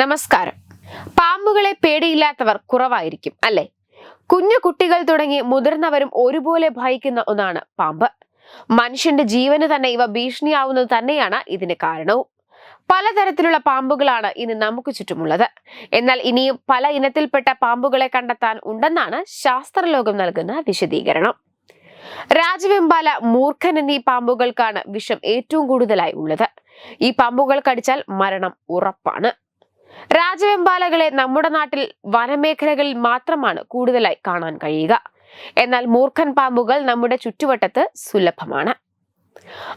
നമസ്കാരം. പാമ്പുകളെ പേടിയില്ലാത്തവർ കുറവായിരിക്കും അല്ലെ? കുഞ്ഞു കുട്ടികൾ തുടങ്ങി മുതിർന്നവരും ഒരുപോലെ ഭയക്കുന്ന ഒന്നാണ് പാമ്പ്. മനുഷ്യന്റെ ജീവന് തന്നെ ഇവ ഭീഷണിയാവുന്നത് തന്നെയാണ് ഇതിന് കാരണവും. പലതരത്തിലുള്ള പാമ്പുകളാണ് ഇന്ന് നമുക്ക് ചുറ്റുമുള്ളത്. എന്നാൽ ഇനിയും പല ഇനത്തിൽപ്പെട്ട പാമ്പുകളെ കണ്ടെത്താൻ ഉണ്ടെന്നാണ് ശാസ്ത്രലോകം നൽകുന്ന വിശദീകരണം. രാജവെമ്പാല മൂർഖൻ എന്നീ പാമ്പുകൾക്കാണ് വിഷം ഏറ്റവും കൂടുതലായി ഉള്ളത്. ഈ പാമ്പുകൾ കടിച്ചാൽ മരണം ഉറപ്പാണ്. രാജവെമ്പാലകളെ നമ്മുടെ നാട്ടിൽ വനമേഖലകളിൽ മാത്രമാണ് കൂടുതലായി കാണാൻ കഴിയുക. എന്നാൽ മൂർഖൻ പാമ്പുകൾ നമ്മുടെ ചുറ്റുവട്ടത്ത് സുലഭമാണ്.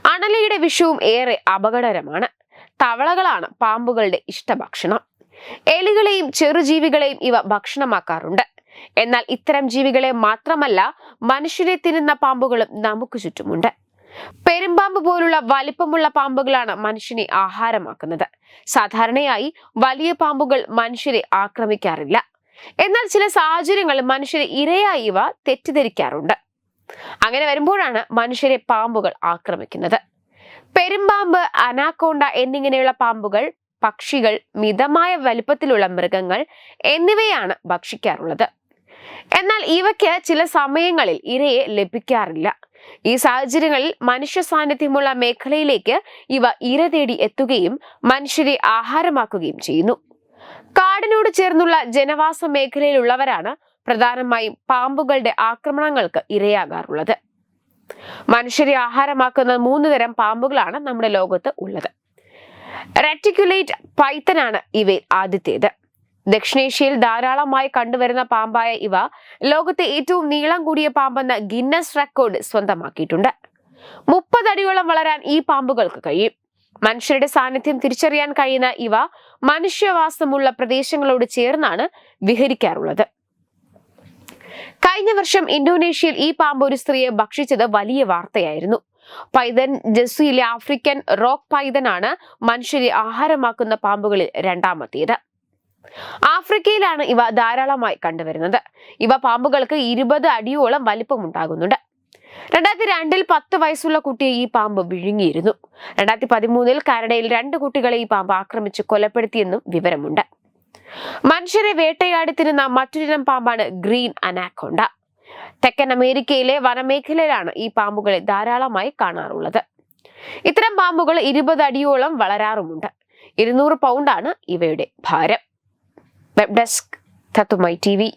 അണലിയുടെ വിഷവും ഏറെ അപകടകരമാണ്. തവളകളാണ് പാമ്പുകളുടെ ഇഷ്ടഭക്ഷണം. എലികളെയും ചെറുജീവികളെയും ഇവ ഭക്ഷണമാക്കാറുണ്ട്. എന്നാൽ ഇത്തരം ജീവികളെ മാത്രമല്ല മനുഷ്യരെ തിന്നുന്ന പാമ്പുകളും നമുക്ക് ചുറ്റുമുണ്ട്. പെരുമ്പാമ്പ് പോലുള്ള വലിപ്പമുള്ള പാമ്പുകളാണ് മനുഷ്യനെ ആഹാരമാക്കുന്നത്. സാധാരണയായി വലിയ പാമ്പുകൾ മനുഷ്യരെ ആക്രമിക്കാറില്ല. എന്നാൽ ചില സാഹചര്യങ്ങളിൽ മനുഷ്യരെ ഇരയായി ഇവ തെറ്റിദ്ധരിക്കാറുണ്ട്. അങ്ങനെ വരുമ്പോഴാണ് മനുഷ്യരെ പാമ്പുകൾ ആക്രമിക്കുന്നത്. പെരുമ്പാമ്പ് അനാക്കോണ്ട എന്നിങ്ങനെയുള്ള പാമ്പുകൾ പക്ഷികൾ മിതമായ വലിപ്പത്തിലുള്ള മൃഗങ്ങൾ എന്നിവയാണ് ഭക്ഷിക്കാറുള്ളത്. എന്നാൽ ഇവയ്ക്ക് ചില സമയങ്ങളിൽ ഇരയെ ലഭിക്കാറില്ല. ഈ സാഹചര്യങ്ങളിൽ മനുഷ്യ സാന്നിധ്യമുള്ള മേഖലയിലേക്ക് ഇവ ഇര തേടി എത്തുകയും മനുഷ്യരെ ആഹാരമാക്കുകയും ചെയ്യുന്നു. കാടിനോട് ചേർന്നുള്ള ജനവാസ മേഖലയിലുള്ളവരാണ് പ്രധാനമായും പാമ്പുകളുടെ ആക്രമണങ്ങൾക്ക് ഇരയാകാറുള്ളത്. മനുഷ്യരെ ആഹാരമാക്കുന്ന മൂന്ന് തരം പാമ്പുകളാണ് നമ്മുടെ ലോകത്ത് ഉള്ളത്. റെറ്റിക്കുലേറ്റ് പൈത്തനാണ് ഇവയിൽ ആദ്യത്തേത്. ദക്ഷിണേഷ്യയിൽ ധാരാളമായി കണ്ടുവരുന്ന പാമ്പായ ഇവ ലോകത്തെ ഏറ്റവും നീളം കൂടിയ പാമ്പെന്ന ഗിന്നസ് റെക്കോർഡ് സ്വന്തമാക്കിയിട്ടുണ്ട്. മുപ്പതടിയോളം വളരാൻ ഈ പാമ്പുകൾക്ക് കഴിയും. മനുഷ്യരുടെ സാന്നിധ്യം തിരിച്ചറിയാൻ കഴിയുന്ന ഇവ മനുഷ്യവാസമുള്ള പ്രദേശങ്ങളോട് ചേർന്നാണ് വിഹരിക്കാറുള്ളത്. കഴിഞ്ഞ വർഷം ഇന്തോനേഷ്യയിൽ ഈ പാമ്പ് ഒരു സ്ത്രീയെ ഭക്ഷിച്ചത് വലിയ വാർത്തയായിരുന്നു. പൈതൻ ജസ്സുയിലെ ആഫ്രിക്കൻ റോക്ക് പൈതനാണ് മനുഷ്യരെ ആഹാരമാക്കുന്ന പാമ്പുകളിൽ രണ്ടാമത്തേത്. ആഫ്രിക്കയിലാണ് ഇവ ധാരാളമായി കണ്ടുവരുന്നത്. ഇവ പാമ്പുകൾക്ക് ഇരുപത് അടിയോളം വലിപ്പമുണ്ടാകുന്നുണ്ട്. രണ്ടായിരത്തി രണ്ടിൽ പത്ത് വയസ്സുള്ള കുട്ടിയെ ഈ പാമ്പ് വിഴുങ്ങിയിരുന്നു. രണ്ടായിരത്തി പതിമൂന്നിൽ കാനഡയിൽ രണ്ട് കുട്ടികളെ ഈ പാമ്പ് ആക്രമിച്ച് കൊലപ്പെടുത്തിയെന്നും വിവരമുണ്ട്. മനുഷ്യരെ വേട്ടയാടി തിരുന്ന മറ്റൊരിനം പാമ്പാണ് ഗ്രീൻ അനാക്കോണ്ട. തെക്കൻ അമേരിക്കയിലെ വനമേഖലയിലാണ് ഈ പാമ്പുകളെ ധാരാളമായി കാണാറുള്ളത്. ഇത്തരം പാമ്പുകൾ ഇരുപത് അടിയോളം വളരാറുമുണ്ട്. ഇരുന്നൂറ് പൗണ്ടാണ് ഇവയുടെ ഭാരം. वेब डेस्क था तो माई टीवी